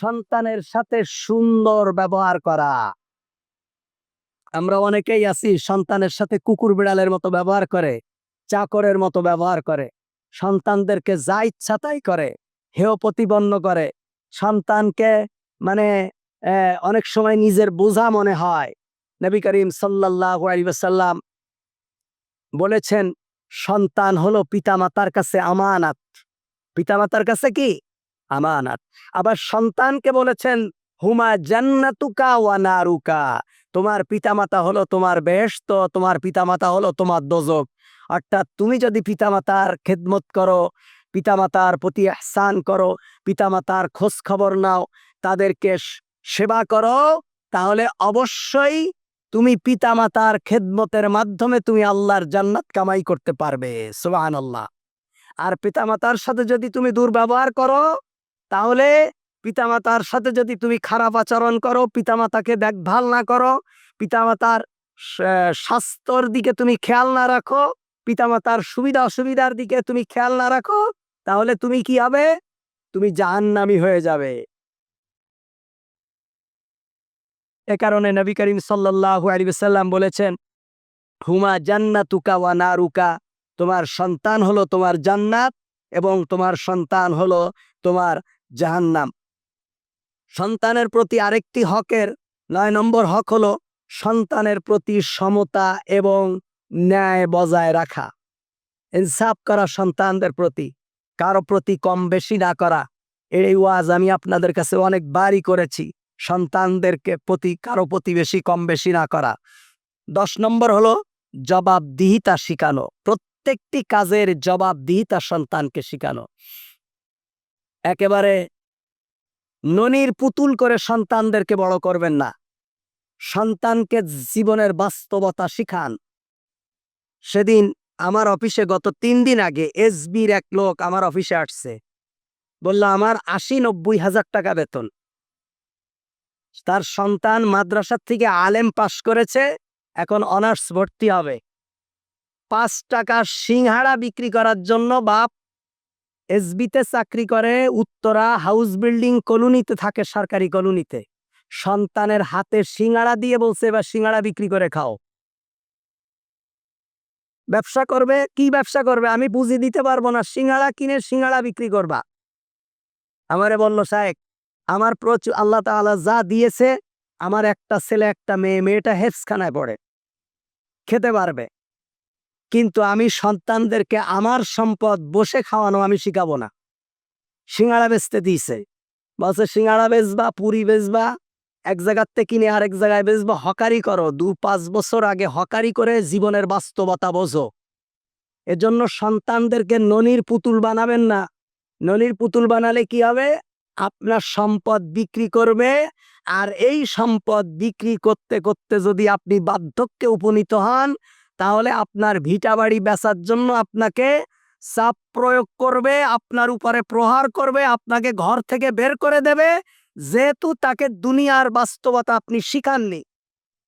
সন্তানের সাথে সুন্দর ব্যবহার করা। আমরা অনেকেই আছি সন্তানের সাথে কুকুর বিড়ালের মতো ব্যবহার করে, চাকরের মতো ব্যবহার করে, সন্তানদেরকে যা ইচ্ছা তাই করে, হেয় প্রতিপন্ন করে, সন্তানকে মানে অনেক সময় নিজের বোঝা মনে হয়। নবী করিম সাল্লাহ আলিবাসাল্লাম বলেছেন, সন্তান হলো পিতামাতার কাছে আমানাত। পিতামাতার কাছে কি? আমানাত। আবার সন্তানকে বলেছেন, হুমা জান্নাতুকা ওয়া নারুকা। তোমার পিতামাতা হলো তোমার বেহেশত, তোমার পিতামাতা হলো তোমার দোজক। অর্থাৎ তুমি যদি পিতামাতার খেদমত করো, পিতামাতার প্রতি আহসান করো, পিতামাতার খোঁজ খবর নাও, তাদেরকে সেবা করো, তাহলে অবশ্যই তুমি পিতামাতার খেদমতের মাধ্যমে তুমি আল্লাহর জান্নাত কামাই করতে পারবে। সুবাহান আল্লাহ আর পিতামাতার সাথে যদি তুমি দুর্ব্যবহার করো তাহলে পিতামাতার সাথে যদি তুমি খারাপ আচরণ করো, পিতামাতাকে দেখভাল না করো, পিতামাতার স্বাস্থ্যর দিকে তুমি খেয়াল না রাখো, পিতামাতার সুবিধা অসুবিধার দিকে তুমি খেয়াল না রাখো, তাহলে তুমি কি হবে? তুমি জাহান্নামি হয়ে যাবে। এ কারণে নবী করিম সাল্লাল্লাহু আলাইহি সাল্লাম বলেছেন, হুমা জান্নাতুকা ওয়া নারুকা, তোমার সন্তান হলো তোমার জান্নাত এবং তোমার সন্তান হলো তোমার জাহান্নাম। সন্তানের প্রতি আরেকটি হকের নয় নম্বর হক হল সন্তানের প্রতি সমতা এবং ন্যায় বজায় রাখা। ইনসাফ করা সন্তানদের প্রতি, কারও প্রতি কম বেশি না করা। এই ওয়াজ আমি আপনাদের কাছে অনেক অনেকবারই করেছি, সন্তানদেরকে প্রতি, কারও প্রতি বেশি, কম বেশি না করা। দশ নম্বর হলো জবাবদিহিতা শিখানো, প্রত্যেকটি কাজের জবাবদিহিতা সন্তানকে শিখানো। একেবারে ননির পুতুল করে সন্তানদেরকে বড় করবেন না। সন্তানকে জীবনের বাস্তবতা শিখান। সেদিন আমার অফিসে গত তিন দিন আগে এসবির এক লোক আমার অফিসে আসছে। বলল, আমার আশি নব্বই হাজার টাকা বেতন। তার সন্তান মাদ্রাসার থেকে আলেম পাশ করেছে, এখন অনার্স ভর্তি হবে। পাঁচ টাকা সিংহাড়া বিক্রি করার জন্য বাপ এসবিতে চাকরি করে, উত্তরা হাউস বিল্ডিং কলোনিতে থাকে সরকারি কলোনিতে। সন্তানের হাতে সিঙ্গাড়া দিয়ে বলছে, এবার সিঙ্গাড়া বিক্রি করে খাও। ব্যবসা করবে? কি ব্যবসা করবে? আমি বুঝি দিতে পারব না। সিঙ্গাড়া কিনে সিঙ্গাড়া বিক্রি করবা। আমারে বলল, সাহেব, আমার প্রচুর, আল্লাহ তাআলা যা দিয়েছে, আমার একটা ছেলে, একটা মেয়ে, মেয়েটা হেফসখানায় পড়ে। খেতে পারবে। কিন্তু আমি সন্তানদেরকে আমার সম্পদ বসে খাওয়ানো আমি শিখাবো না। সিঙ্গাড়া বেচতে দিয়েছে। বলছে, সিঙ্গাড়া বেচবা, পুরি বেচবা, এক জায়গার থেকে কিনে আরেক জায়গায় বেচবা, হকারি করো। দু পাঁচ বছর আগে হকারি করে জীবনের বাস্তবতা বোঝো। এজন্য সন্তানদেরকে ননির পুতুল বানাবেন না। ননির পুতুল বানালে কি হবে? আপনার সম্পদ বিক্রি করবে আর এই সম্পদ বিক্রি করতে করতে যদি আপনি বার্ধক্যে উপনীত হন তাহলে আপনার ভিটা বাড়ি বেচার জন্য আপনাকে চাপ প্রয়োগ করবে, আপনার উপরে প্রহার করবে, আপনাকে ঘর থেকে বের করে দেবে। যেহেতু তাকে দুনিয়ার বাস্তবতা আপনি শিখাননি।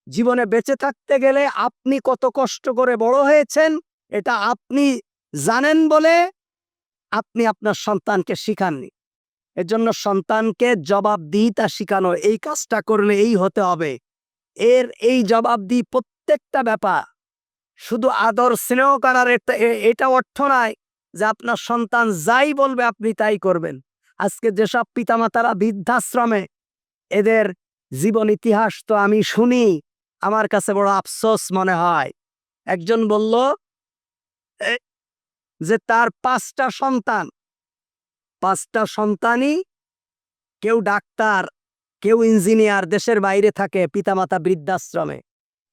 জীবনে বেঁচে থাকতে গেলে আপনি কত কষ্ট করে বড় হয়েছেন, এটা আপনি জানেন বলে আপনি আপনার সন্তানকে শিখাননি। এজন্য সন্তানকে জবাবদিহিতা শিখানো, এই কাজটা করলে এই হতে হবে। এর এই জবাবদি প্রত্যেকটা ব্যাপার শুধু আদর, স্নেহ করার এটা অর্থ নয় যে আপনার সন্তান যাই বলবে আপনি তাই করবেন। আজকে যেসব পিতামাতারা বৃদ্ধাশ্রমে এদের জীবন ইতিহাস তো আমি শুনি, আমার কাছে বড় আফসোস মনে হয়। একজন বলল যে তার পাঁচটা সন্তান, পাঁচটা সন্তানই কেউ ডাক্তার, কেউ ইঞ্জিনিয়ার, দেশের বাইরে থাকে পিতামাতা বৃদ্ধাশ্রমে।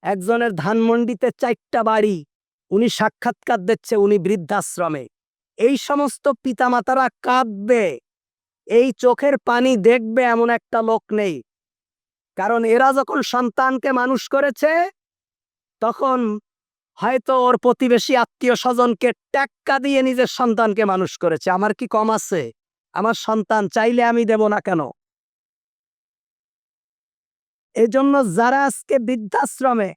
একজনের ধানমন্ডিতে চারটা বাড়ি, উনি সাক্ষাৎকার দিচ্ছে উনি বৃদ্ধাশ্রমে। এই সমস্ত পিতামাতারা কাঁদবে। এই চোখের পানি দেখবে এমন একটা লোক নেই। কারণ এরা যখন সন্তানকে মানুষ করেছে, তখন হয়তো ওর প্রতিবেশী আত্মীয় স্বজনকে ট্যাক্কা দিয়ে নিজের সন্তানকে মানুষ করেছে। আমার কি কম আছে? আমার সন্তান চাইলে আমি দেব না কেন? এজন্য যারা আজকে বৃদ্ধাশ্রমে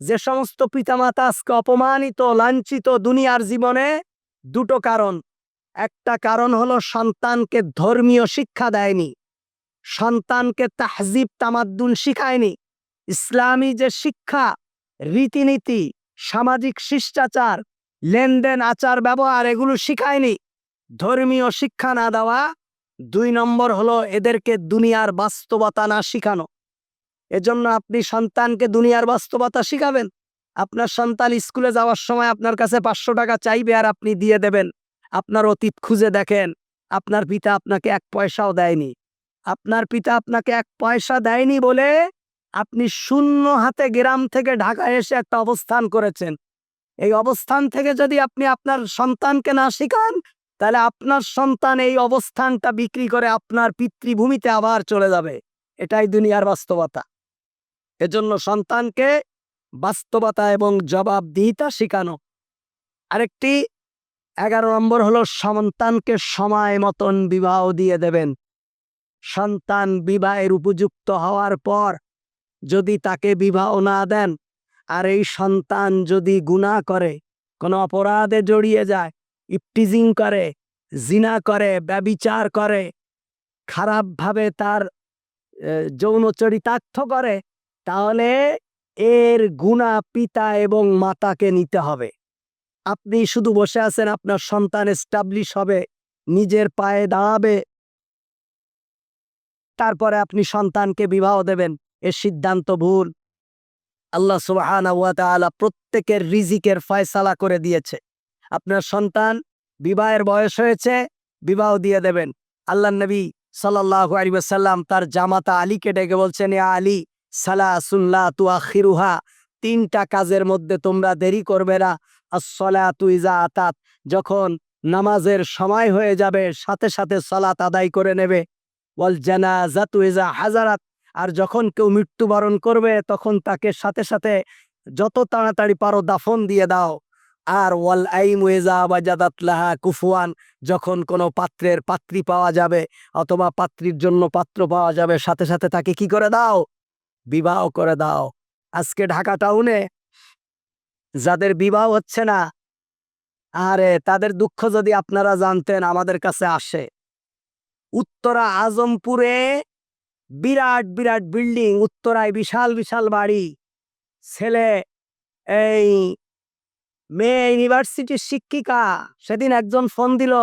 যে সমস্ত পিতামাতা আজকে অপমানিত, লাঞ্ছিত দুনিয়ার জীবনে, দুটো কারণ। একটা কারণ হলো সন্তানকে ধর্মীয় শিক্ষা দেয়নি। সন্তানকে তাহজিব, তামাদ্দুন শিখায়নি। ইসলামী যে শিক্ষা, রীতিনীতি, সামাজিক শিষ্টাচার, লেনদেন, আচার, ব্যবহার, এগুলো শিখায়নি। ধর্মীয় শিক্ষা না দেওয়া। দুই নম্বর হলো এদেরকে দুনিয়ার বাস্তবতা না শিখানো। এজন্য আপনি সন্তানকে দুনিয়ার বাস্তবতা শিখাবেন। আপনার সন্তান স্কুলে যাওয়ার সময় আপনার কাছে পাঁচশো টাকা চাইবে আর আপনি দিয়ে দেবেন। আপনার অতীত খুঁজে দেখেন, আপনার পিতা আপনাকে এক পয়সাও দেয়নি। আপনার পিতা আপনাকে এক পয়সা দেয়নি বলে আপনি শূন্য হাতে গ্রাম থেকে ঢাকা এসে একটা অবস্থান করেছেন। এই অবস্থান থেকে যদি আপনি আপনার সন্তানকে না শিখান, তাহলে আপনার সন্তান এই অবস্থানটা বিক্রি করে আপনার পিতৃভূমিতে আবার চলে যাবে। এটাই দুনিয়ার বাস্তবতা। এজন্য সন্তানকে বাস্তবতা এবং জবাবদিহিতা শেখানো। আরেকটি এগারো নম্বর হলো সন্তানকে সময় মতন বিবাহ দিয়ে দেবেন। সন্তান বিবাহের উপযুক্ত হওয়ার পর যদি তাকে বিবাহ না দেন, আর এই সন্তান যদি গুণা করে, কোনো অপরাধে জড়িয়ে যায়, ইপটিজিং করে, জিনা করে, ব্যবিচার করে, খারাপভাবে তার যৌন চরিতার্থ করে তাহলে এর গুণা পিতা এবং মাতাকে নিতে হবে। আপনি শুধু বসে আছেন, আপনার সন্তান এস্টাবলিশ হবে, নিজের পায়ে দাঁড়াবে। তারপরে আপনি সন্তানকে বিবাহ দেবেন এর সিদ্ধান্ত ভুল। আল্লাহ তাআলা প্রত্যেকের রিজিকের ফয়সালা করে দিয়েছে। আপনার সন্তান বিবাহের বয়স হয়েছে, বিবাহ দিয়ে দেবেন। আল্লাহ নবী সাল্লাল্লাহু আলাইহি ওয়াসাল্লাম তার জামাতা আলীকে ডেকে বলছেন, ইয়া আলী তুআখিরুহা, তিনটা কাজের মধ্যে তোমরা দেরি করবে না। আসসালাতু ইজা আতাত, যখন নামাজের সময় হয়ে যাবে, সাথে সাথে সালাত আদায় করে নেবে। ওয়াল জানাজাতু ইজা হাজারাত, আর যখন কেউ মৃত্যুবরণ করবে, তখন তাকে সাথে সাথে যত তাড়াতাড়ি পারো দাফন দিয়ে দাও। আর ওয়াল আইম ওয়েজা বাজাদাত লাহা কুফুয়ান, যখন কোনো পাত্রের পাত্রী পাওয়া যাবে, অথবা পাত্রীর জন্য পাত্র পাওয়া যাবে, সাথে সাথে তাকে কি করে দাও? বিবাহ করে দাও। আজকে ঢাকা টাউনে যাদের বিবাহ হচ্ছে না, আরে তাদের দুঃখ যদি আপনারা জানতেন, আমাদের কাছে আসে। উত্তরা আজমপুরে বিরাট বিরাট বিল্ডিং, উত্তরায় বিশাল বিশাল বাড়ি। ছেলে, এই মেয়ে ইউনিভার্সিটির শিক্ষিকা, সেদিন একজন ফোন দিল,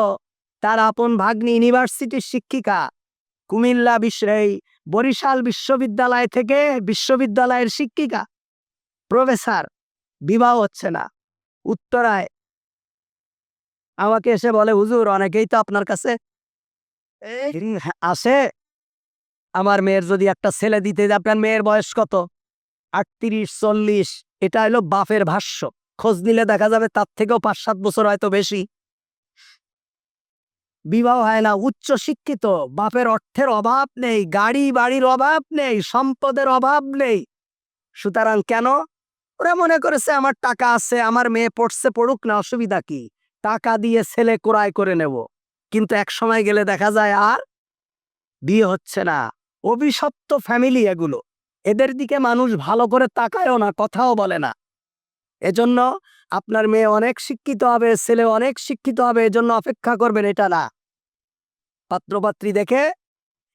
তার আপন ভাগ্নি ইউনিভার্সিটির শিক্ষিকা। কুমিল্লা বিশ্ব এই বরিশাল বিশ্ববিদ্যালয় থেকে বিশ্ববিদ্যালয়ের শিক্ষিকা। প্রফেসর বিবাহ হচ্ছে না। উত্তরায়। আমাকে এসে বলে হুজুর অনেকেই তো আপনার কাছে হ্যাঁ, আসে। আমার মেয়ের যদি একটা ছেলে দিতে আপনার মেয়ের বয়স কত? আটত্রিশ চল্লিশ এটা হলো বাপের ভাষ্য। খোঁজ নিলে দেখা যাবে তার থেকেও পাঁচ সাত বছর হয়তো বেশি। বিবাহ হয় না উচ্চ শিক্ষিত বাপের অর্থের অভাব নেই, গাড়ি বাড়ির অভাব নেই, সম্পদের অভাব নেই। সুতরাং কেন? ওরা মনে করেছে, আমার টাকা আছে, আমার মেয়ে পড়ছে পড়ুক না, অসুবিধা কি? টাকা দিয়ে ছেলে ক্রয় করে নেব। কিন্তু এক সময় গেলে দেখা যায়, আর বিয়ে হচ্ছে না। অভিশপ্ত ফ্যামিলি এগুলো। এদের দিকে মানুষ ভালো করে তাকায়ও না, কথাও বলে না। এজন্য আপনার মেয়ে অনেক শিক্ষিত হবে, ছেলে অনেক শিক্ষিত হবে, এজন্য অপেক্ষা করবেন এটা না। পাত্রপাত্রী দেখে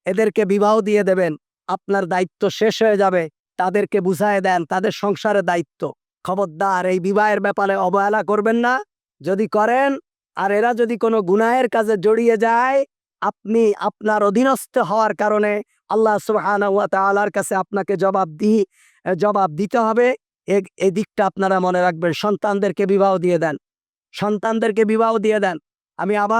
এদেরকে বিবাহ দিয়ে দেবেন। আপনার দায়িত্ব শেষ হয়ে যাবে, তাদেরকে বুঝায় দেন তাদের সংসারের দায়িত্ব। খবরদার, এই বিবাহের ব্যাপারে অবহেলা করবেন না। যদি করেন, আর এরা যদি কোনো গুনাহের কাজে জড়িয়ে যায়, আপনি আপনার অধীনস্থ হওয়ার কারণে আল্লাহ তাআলার কাছে আপনাকে জবাব দি, জবাব দিতে হবে। এ- এই দিকটা আপনারা মনে রাখবেন, সন্তানদেরকে বিবাহ দিয়ে দেন। সন্তানদেরকে বিবাহ দিয়ে দেন। আমি আবার